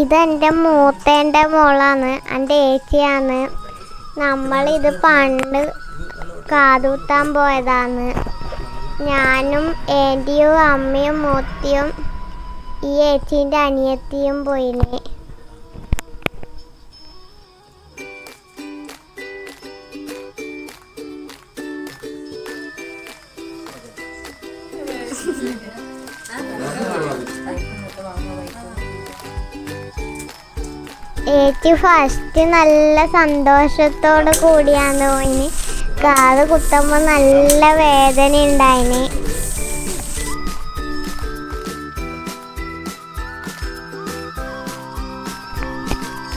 ഇതെന്റെ മൂത്തേന്റെ മോളാണ് എന്റെ ഏച്ചിയാണ്. നമ്മളിത് പണ്ട് കാതൂത്താൻ പോയതാണ്. ഞാനും ഏന്റിയും അമ്മയും മൂത്തിയും ഈ ഏച്ചീന്റെ അനിയത്തിയും പോയിന്. ഏച്ചി ഫസ്റ്റ് നല്ല സന്തോഷത്തോട് കൂടിയാണ് പോയിന് കാത് കുത്തുമ്പോൾ നല്ല വേദന ഉണ്ടായിന്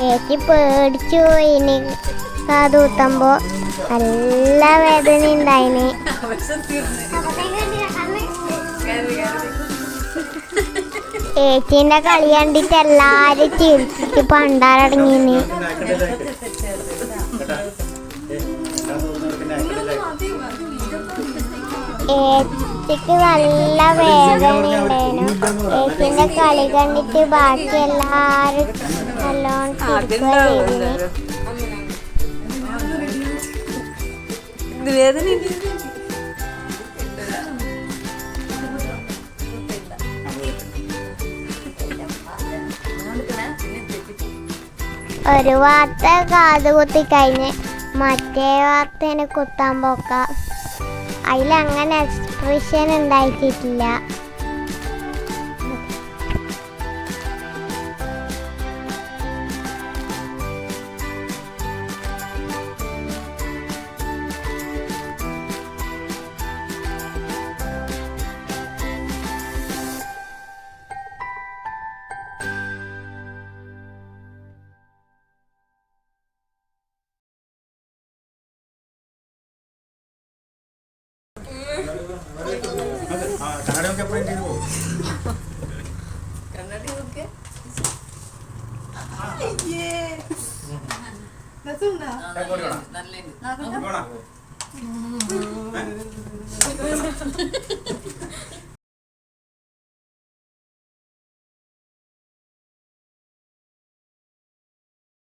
ഏച്ചി പേടിച്ചു പോയിന്. കാത് കുത്തുമ്പോൾ നല്ല വേദന ഉണ്ടായിന് ഏച്ചീന്റെ കളി കണ്ടിട്ട് എല്ലാരും ചിരിച്ചിട്ട് പണ്ടാരടങ്ങിന്. ഏച്ചിക്ക് നല്ല വേദന ഉണ്ടായിരുന്നു ഏച്ചിന്റെ കളി കണ്ടിട്ട് ബാക്കി എല്ലാരും നല്ലോണം വേദന ഒരു വാർത്ത കാത് കുത്തി കഴിഞ്ഞ് മറ്റേ വാർത്തേനെ കുത്താൻ പോക്ക. അതിലങ്ങനെ എക്സ്പ്രഷൻ ഉണ്ടായിട്ടില്ല. കണ്ണടയൊക്കെ എപ്പോഴും ചെയ്തു പോകും കണ്ണാടി നോക്കിയേ അങ്ങോട്ട് വേണം നല്ല